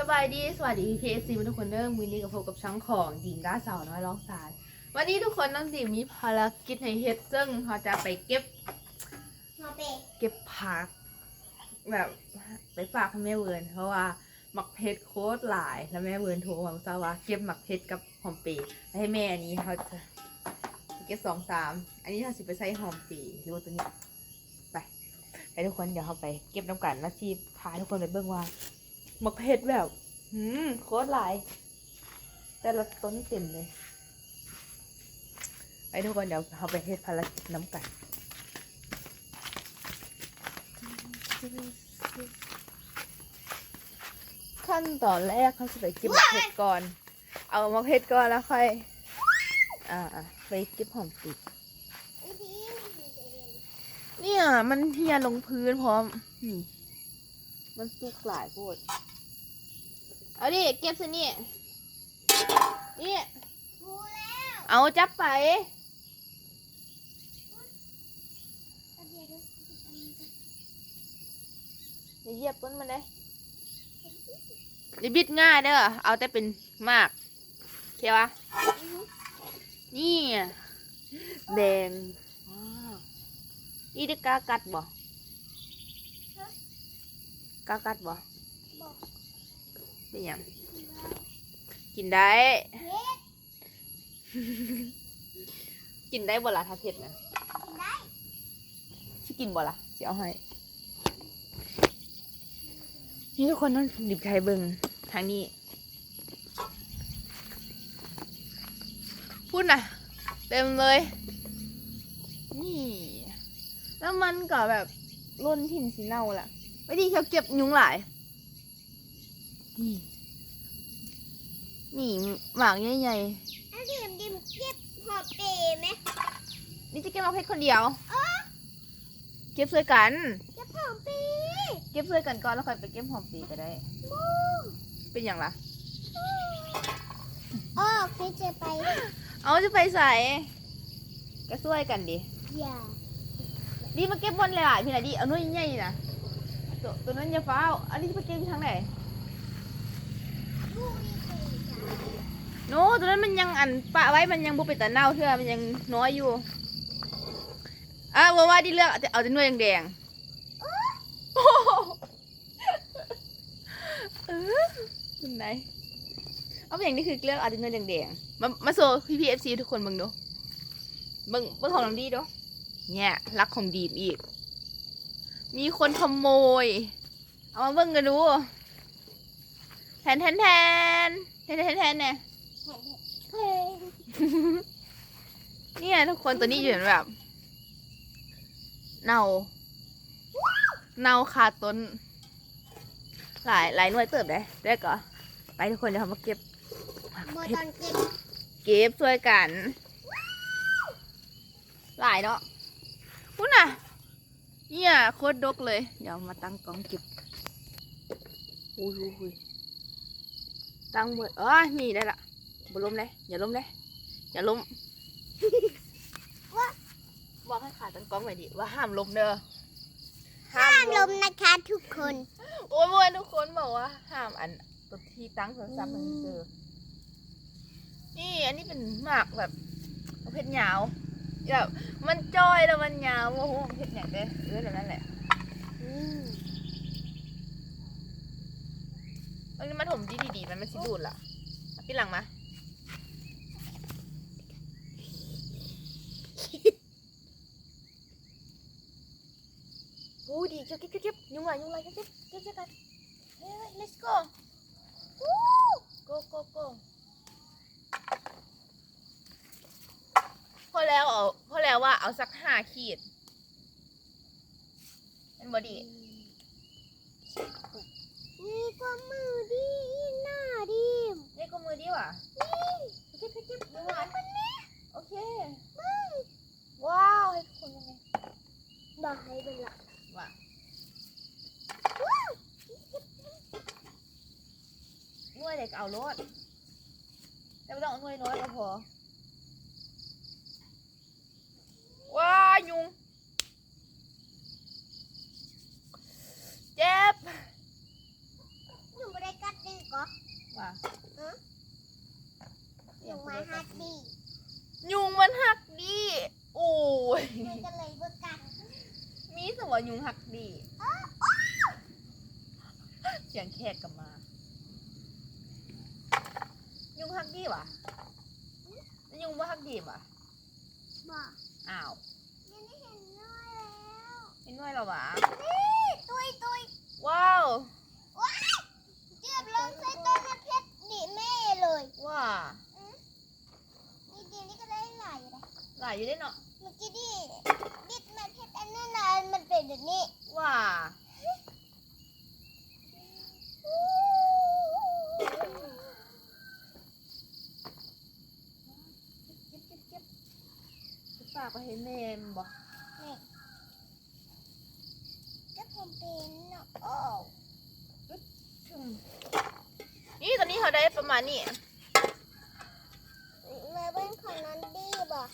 สบายดี สวัสดีพีเอซีทุกคนเด้อมือนี้กับพบกับช่างของดิมด้าสาวน้อยร้องสายวันนี้ทุกคนน้องดิมมีภารกิจให้เฮ็ดซึ่งเขาจะไปเก็บ มาเปเก็บผัก แบบไปฝากให้แม่เวิร์นเพราะว่าหมักเพชรโคตรหลาย แล้วแม่เวิร์นโทรมาบอกว่าเก็บหมักเพชรกับหอมปีให้แม่อันนี้เขาจะเก็บสองสามอันนี้เขาสิไปใส่หอมปีดูตัวนี้ไปไปทุกคนเดี๋ยวเขาไปเก็บน้ำกันแล้วที่พาทุกคนไปเบิ่งว่า หมักเพชรแบบอืมโคตรหลาย แต่ละต้นเต็มเลยไปทุกคนเดี๋ยวเขาไปเฮ็ดภารกิจน้ำกันขั้นตอนแรกเขาจะไปเก็บมะเขือก่อน เอามะเขือก่อนแล้วค่อย อ่าไปเก็บหอมติดอีพีเนี่ยมันเทียลงพื้นพร้อมนี่มันสุกหลายโพด เอาดิ เก็บสินี่นี่รู้แล้วเอาจับไปเอาเดี๋ยวดูอย่าเหยียบต้นมันเลยอย่าบิดง่ายเด้อ เอาแต่เป็นมากโอเควะนี่อะแดงว้าวนี่ได้กากัดบ่กากัดบ่บอกเป็ นหยังกินได้เฮ็ดกินได้บ่ล่ะถ้าเผ็ดนะได้สิกินบ่ล่ะสิเอาให้ นี่ทุกคนต้องดิบไทยเบิงทางนี้ พูดนะเต็มเลย นี่ แล้วมันก็แบบร่นถิ่นสีเน่าล่ะ ไม่ดีเขาเก็บยุงหลาย นี่นี่หมากใหญ่เอาดิมดิมเก็บหอบเปไหมๆนี่จะเก็บมาเพชรคนเดียวเก็บช่วยกัน เก็บหอมเปเก็บช่วยกันก่อนแล้วค่อยไปเก็บหอมปีก็ได้มูเป็นอย่างล่ะอ๋อเพชรจะไป เอาจะไปใส่ก็ช่วยกันดิอย่าดีมาเก็บบนเลยอะพี่นาดีเอาหนุ่ยใหญ่ๆนะตัวตัวนั้นอย่าฟ้าวอันนี้จะไปเก็บที่ทางไหนลูกนี่เคยจ้ะ โน้ตัวนั้นมันยังอันปะไว้มันยังบุเป็นตะเน่าเท่ามันยังน้อยอยู่อะว่าว่าดีเลือกเอาแต่เอาแต่หน่วยแดงๆโอ้โหเออเป็นเอาอย่างนี้คือเลือกเอาแต่หน่วยแดงๆมามาโซ่พี่พีเอฟซีทุกคนเบิ่งดูเบิ่งเบิ่งของน้องดีดูเนี่ยรักของดีมอีก มีคนขโมย เอามาเบิ่งกันดู ทนแทนแทนแทนแทนแทนเนี่ยเฮ้ยเนี่ยทุกคนตัวนี้อยู่แบบเน่าเน่าคาต้น หลายหลายหน่วยเติบได้ได้ก็ไปทุกคนเดี๋ยวเรามาเก็บโมตอนเก็บเก็บช่วยกัน หลายเนาะพูดน่ะ เนี่ยโคตรดกเลย เดี๋ยวมาตั้งกล้องเก็บอุ้ยอุ้ยอุ้ย ตั้งหมดเออนี่ได้ละบ่ล้มเลยอย่าล้มเลยอย่าล้มบอกให้ขาตั้งกล้องหน่อยดิว่าห้ามล้มเด้อห้ามลมนะคะทุกคน โอ้ยเมื่อวานทุกคนบอกว่าห้ามอันตัวที่ตั้งโทรศัพท์มันเจอนี่อันนี้เป็นหมากแบบประเภทยาวแบบมันจ้อยแล้วมันยาวโอ้โหประเภทอย่างเด้อเออแบบนั้นแหละ อืมตอนนี้มันถมดีดีๆมันไม่สิดูดล่ะพี่หลังมาโอ้ดีเก็บเก็บเก็บเก็บยุงไรยุงไรเก็บเก็บเก็บเก็บกันเฮ้ย let's go วู้ go go go พอแล้วเอาพอแล้วว่าเอาสักห้าขีดเป็นบอดีนี่ ก็มือดีหน้าดิมนี่ก็มือดีว่ะเก็บเก็บเก็บยุงไรโอเคว้าวให้ทุกคนยังไงบอกให้เป็นหลักว่าหน่วยเด็กเอารถแต่ไม่ต้องเอาหน่วยน้อยก็พอ ว้ายุง เจ็บ หนูไม่ได้กัดดื้อก่อน ว่า ลงมาฮักดี ยุงมันหักดีโอ้ย มันก็เลยเบิกกัน มีสวายุงหักดี เสียงแข กกลับมา ยุงหักดีวะแล้วยุงว่าหักดีวะบอกอ้าวยังไม่เห็นน้อยแล้วเห็นด้วยเหรอวะนี่ตุยตุยว้าวว้ายเจือบลงใส่ต้นมะเพชรดิแม่เลยว้านี่ดีนี่ก็ได้หลายอยู่นะหลายอยู่ได้เนาะเมื่อกี้ดิดิดมะเพชรอันนั้นนะมันเป็นแบบนี้ว้าเก็บเก็บเก็บจะ ฝากไปให้แม่มบ่นี่ก็ผมเป็นเนาะโอ้นี่ตอนนี้เขาได้ประมาณนี้มาเบิ้งของนองดีบอก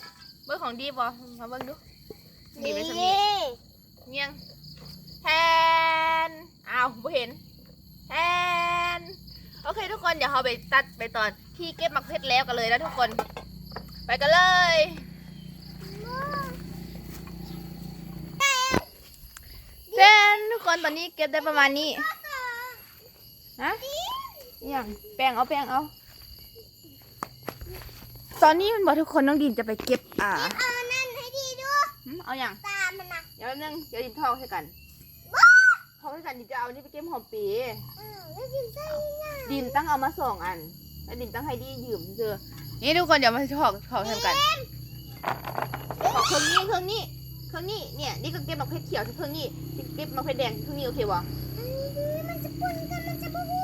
เบอร์ของดีบอมาเบิ่งดูดีไปสักนิดเงี้ยงแทนอ้าวบ่เห็น แทนโอเคทุกคนเดี๋ยวเราไปตัดไปตอนที่เก็บหมักเพชรแล้วกันเลยนะทุกคน ไปกันเลยแทนทุกคนตอนนี้เก็บได้ประมาณนี้ฮะอหย่างแป้งเอาแป้งเอา ตอนนี้มันบอกทุกคนน้องดินจะไปเก็บอ่าเอานั่นให้ดีดูหืมเอาอย่างตามมันนะเดี๋ยวแป๊บนึงเดี๋ยวดินทองให้กัน ทองให้กันดินจะเอานี่ไปเก็บหอมปี อ้าวแล้วกินไส้ยังดินตั้งเอามาสองอัน แล้วดินตั้งให้ดียืมเจอนี่ทุกคนเดี๋ยวมาถอกถอกทำกันถอกเครื่องนี้เครื่องนี้เครื่องนี้เนี่ยนี่ก็เก็บมะเพชรเขียวที่เครื่องนี้ที่เก็บมะเพชรแดงที่เครื่องนี้โอเควะอันนี้มันจะปนกันมันจะบูบู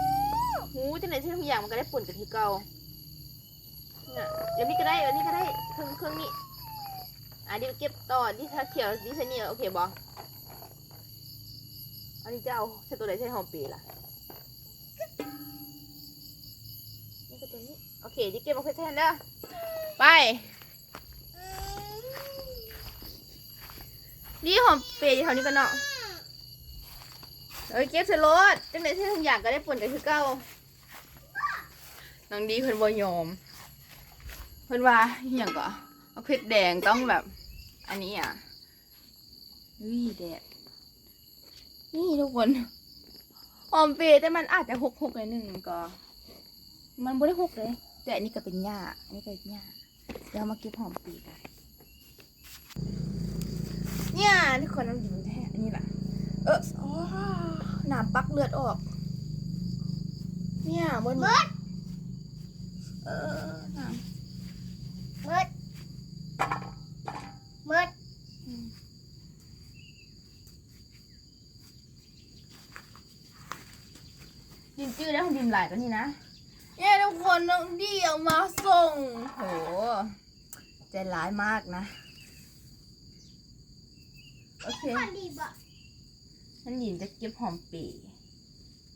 หูจังไหนใช่ทุกอย่างมันก็ได้ปุ่นกับที่เก่าเนี่ยเดี๋ยวนี้ก็ได้เดี๋ยวนี้ก็ได้เครื่องเครื่องนี้อะเดี๋ยวเก็บต่อที่ถ้าเขียวที่ใส่นี่โอเคบอ อันนี้จะเอาใช้ตัวไหนใช้หอมปีล่ะนี่คือตัวนี้โอเคดิเก็บมาเพชรแทนเด้อไปนี่หอมเปรย์อยู่แถวนี้กันเนาะเอ้ยเก็บใส่รถจังไหนที่ทุกอย่างก็ได้ปุ่นกันคือเก่าน้องดีเพิ่นบ่ยอมเพิ่นว่าอย่างก็เอาเพชรแดงต้องแบบ อันนี้อะอุ้ยแดด นี่ทุกคนหอมเปรย์แต่มันอาจจะหกหกเลยหนึ่งก็ มันไม่ได้หกเลย แต่อันนี้ก็เป็นหญ้าอันนี้ก็เป็นหญ้าเดี๋ยวเอามาเก็บหอมปีกันเนี่ยทุกคนน้ำดินแท้อันนี้แหละเอออ๋อหนามปักเลือดออก เนี่ยบนเบิดเออหนามเมิดเมิด จื้อได้ของดินหลายกันนี่นะเนี่ยทุกคนน้องดีเอามาส่งโหใจร้ายมากนะ โอเคพอดีบอกฉันหยินจะเก็บหอมปี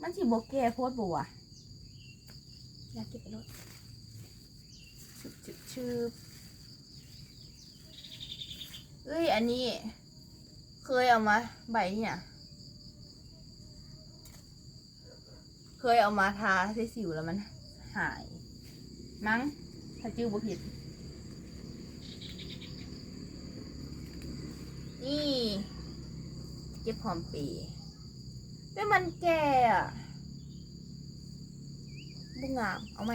มันสิบแก่โพดบัวะอยากเก็บไปรถชืบชืบชืบเอ้ย อันนี้ เคยเอามาใบเนี่ย เคยเอามาทาใส่สิวแล้วมันหาย มั้งถ้าจื้อบ่ผิด นี่เก็บหอมปีแต่มันแก่อะบุงาม เอาไหม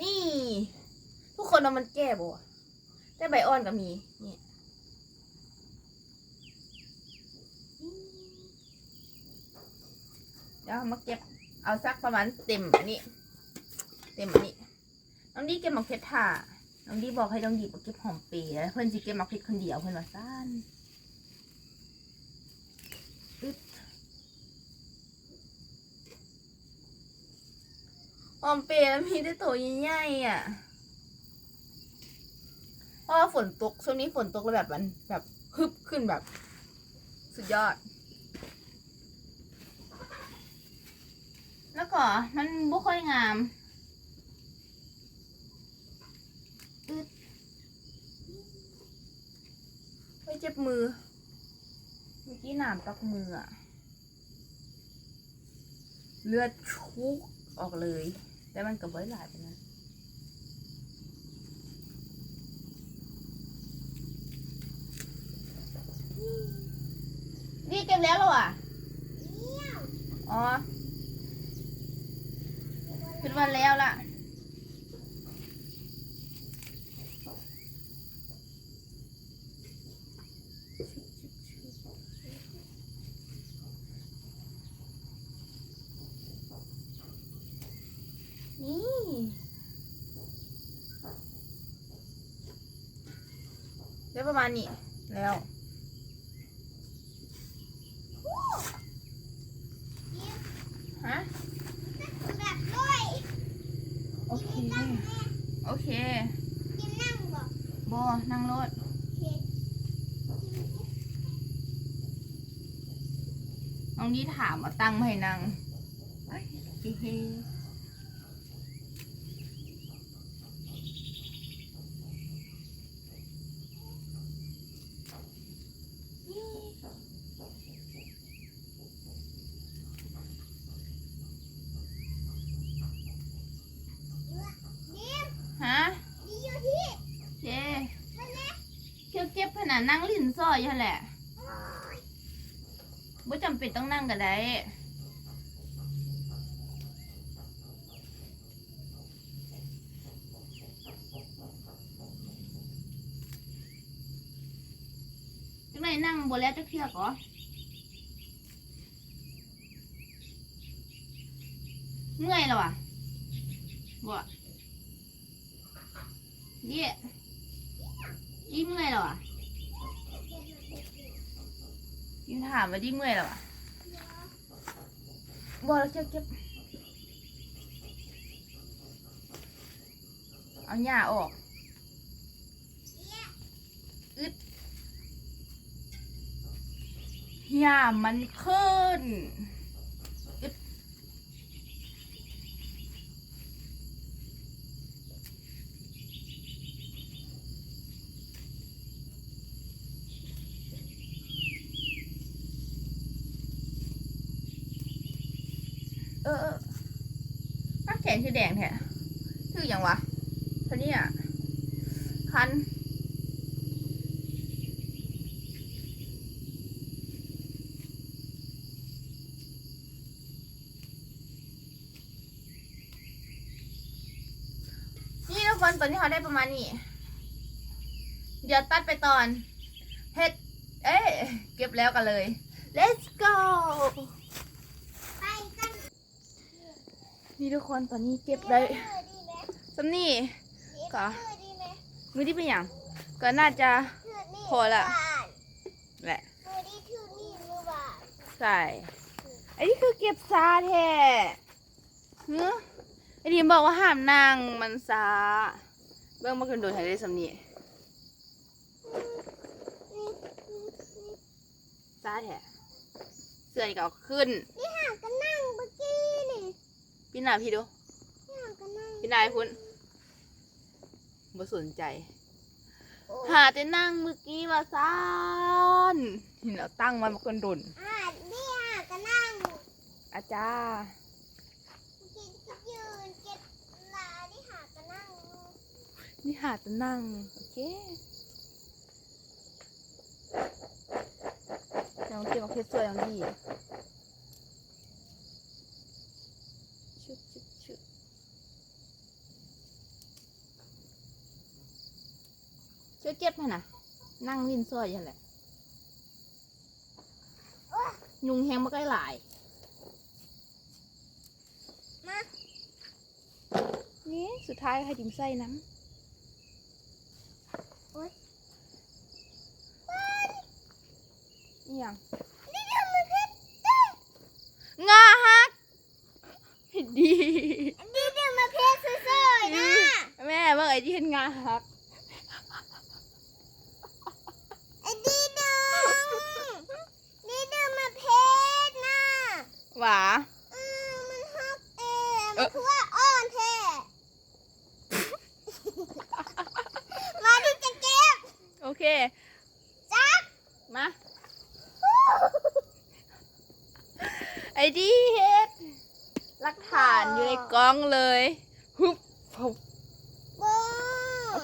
นี่ ทุกคนเอามันแก่บ่ แต่ใบอ่อนก็มีนี่เดี๋ยวมาเก็บเอาสักประมาณเต็มอันนี้ เต็มอันนี้น้องดีเก็บหมกเพชรถ่าน้องดีบอกให้น้องดีไปเก็บหอมเปรย์เพื่อนสิเก็บหมกเพชรคนเดียวเพื่อนว่าซ่านอึ๊ดหอมเปรย์มีแต่ตัวใหญ่ๆอะ เพราะว่าฝนตกช่วงนี้ฝนตกแล้วแบบมันแบบฮึบขึ้นแบบ สุดยอด แล้วก็มันบ่ค่อยงามโเจ็บมือ เมื่อกี้หนามตักมืออะเลือดชุกออกเลย แต่มันก็บ่ได้หลายไปนะ นี่เก็บแล้วเหรออะอ๋อคิดว่าแล้วล่ะนี่ได้ประมาณนี้ แล้ว ฮะแบบด้วยโอเคนั่งแม่โอเคกินนั่งบอกบอนั่งรถโอเคน้องนี่ถามเอาตังค์มาให้นางเอ้ยเฮ้เฮ้ฮะ ดีอยู่ที่ เจ มันนะ เที่ยวเก็บข นั่งลิ้นซอยอยู่แหละบ่จำเป็นต้องนั่งก็ได้จังไหนนั่งบ่แล้วจะเคลียร์ก่อเมื่อยแล้วอะบ่เดี่ยอีเมื่อยแล้วอะ ยิงถามว่าดิเมื่อยแล้วอะบ่แล้วเก็บเก็บเอาหญ้าออกอึดหญ้ามันขึ้น ออเออป้าแขนคือแดงแท้คืออย่างวะท่านี้อะคันนี่ทุกคนตอนนี้เขาได้ประมาณนี้ เดี๋ยวตัดไปตอนเฮ็ด เอ๊ะเก็บแล้วกันเลย let's go ไปกัน นี่ทุกคนตอนนี้เก็บได้ดีไหมสำนี่ก็ดีไหมมือที่เป็นอย่างก็น่าจะถือนี่พอละบาทแหละมือดีถือนี่มือบาทใช่ไอ้นี่คือเก็บซาแท้เนื้อไอ้ดีมบอกว่าห้ามนั่งมันซาเบื้องมาขึ้นโดนไทยได้สำนี่ซาแท้เสื้อนี่ก็เอาขึ้นนี่ห่างกันนั่งเมื่อกี้นี่ พี่นาพี่ดูนี่ห่างกันนั่งพี่นายคุณบ่สนใจโอ้หาแต่นั่งเมื่อกี้มาซานนี่เราตั้งมันมาคนดุนอ่านี่ห่างกันนั่งอาจารย์กินก็ยืนเก็บลาที่ห่างกันนั่ง นี่หาแต่นั่ง โอเคน้องเก็บมาเพชรสวยอย่างดี ชุบชุบชุบช่วยเก็บให้นะนั่งลิ้นซอยอย่างแหละยุงแหงมาใกล้หลาย มา นี่สุดท้ายให้ดิมไส้น้โอ๊ยนี่ยัง นี่ทำไมเพชรงาฮักดี นี่ทำไมเพชรสวยๆนะ แม่เมื่อไอ้ที่เห็นงาฮัก ไอ้ดีดึงนี่ดึงมาเพชรนะ หวา เออมันฮักเอง เอ๊ะ มันคือว่าอ่อนแท้ มาที่จะเก็บ โอเค จับ มา ไอ้ดีเฮ็ดหลักฐานอยู่ในกล้องเลยฮึบปุ๊บ ว้า โอ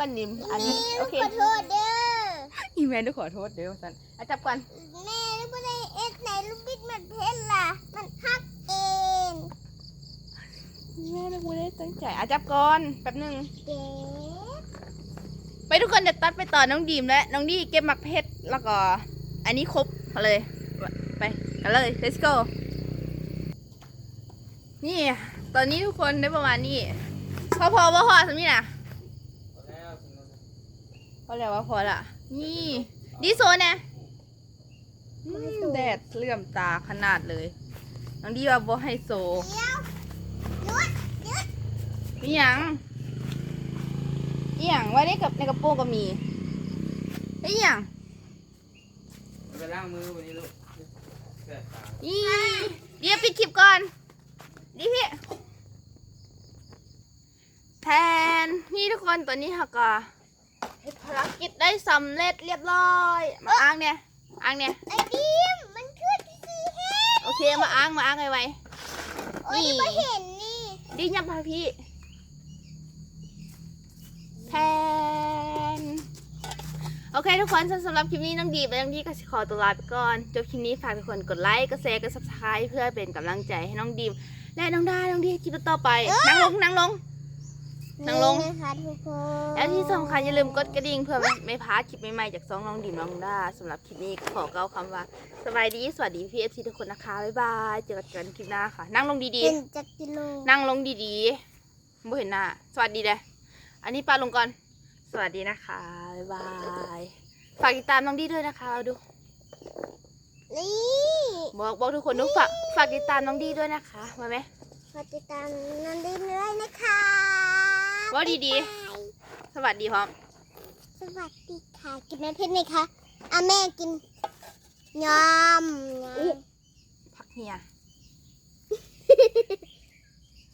เคจะจับกันนิมอันนี้โอเคขอโทษเด้ออีแมนดูขอโทษเดี๋ยวสันอะจับกันแม่ไม่ได้เอ็ดไหนลูกบิดมันเพชรล่ะ มันฮักเองแม่ไม่ได้ตั้งใจอะจับก่อนแป๊บหนึงเก๋ไปทุกคนเดี๋ยวตัดไปต่อน้องดีมและน้องดีเก็บหมักเพชรแล้วก็ อันนี้ครบมาเลยไปกันเลย let's go นี่ ตอนนี้ทุกคนได้ประมาณนี้พอพอพอพอสำนี่นะ พอแล้วว่าพอละนี่ดีโซนนะอืมแดดเลื่อมตาขนาดเลยน้องดีว่าบ่ให้โซเดี๋ยวหยุดหยุดมีหยังอีหยังไว้ในกับในกระโปรงก็มีไอ้หยังไปล้างมือวันนี้ลูกแสบตาอีเดี๋ยวปิดคลิปก่อนดิพี่แทนนี่ทุกคนตอนนี้ค่ะก็เฮ็ด ภารกิจได้สำเร็จเรียบร้อย มาอ้างเนี่ยอ้างเนี่ยไอ้ดิมมันคือที่สีเฮ็ดโอเคมาอ้างมาอ้างไวไวโอ้ยไม่เห็นนี่ๆดิยับพาพี่แทนโอเคทุกคนสำหรับคลิปนี้น้องดีและน้องดีก็ขอตัวลาไปก่อน จบคลิปนี้ฝากทุกคนกดไลค์กดแชร์กดซับสไครต์เพื่อเป็นกำลังใจให้น้องดีมและน้องดาน้องดีคลิปต่อไป นั่งลงนั่งลง นั่งลงนี่นะคะทุกคนและที่สำคัญอย่าลืมกดกระดิ่งเพื่อไม่ไม่พลาดคลิปใหม่ๆจากซองน้องดิมน้องดาสำหรับคลิปนี้ก็ขอเกล่าวคำว่าสบายดีสวัสดีพี่เอฟซีทุกคนนะคะบ๊ายบายเจอกันคลิปหน้าค่ะ นั่งลงดีเป็นจักกิโลๆ นั่งลงดีๆไม่เห็นหน้าสวัสดีเลยอันนี้ปลาลงก่อน สวัสดีนะคะบ๊ายบายฝากติดตามน้องดีด้วยนะคะเอาดูนี่บอกบอกทุกคนดูฝากฝากติดตามน้องดีด้วยนะคะมาไหม ฝากติดตามนันดีเลยนะคะ ว่าดีบ๊ายบายสวัสดีพร้อม สวัสดีค่ะ กินน้ำเพชรไหมคะอะแม่กินยำยำพักเฮีย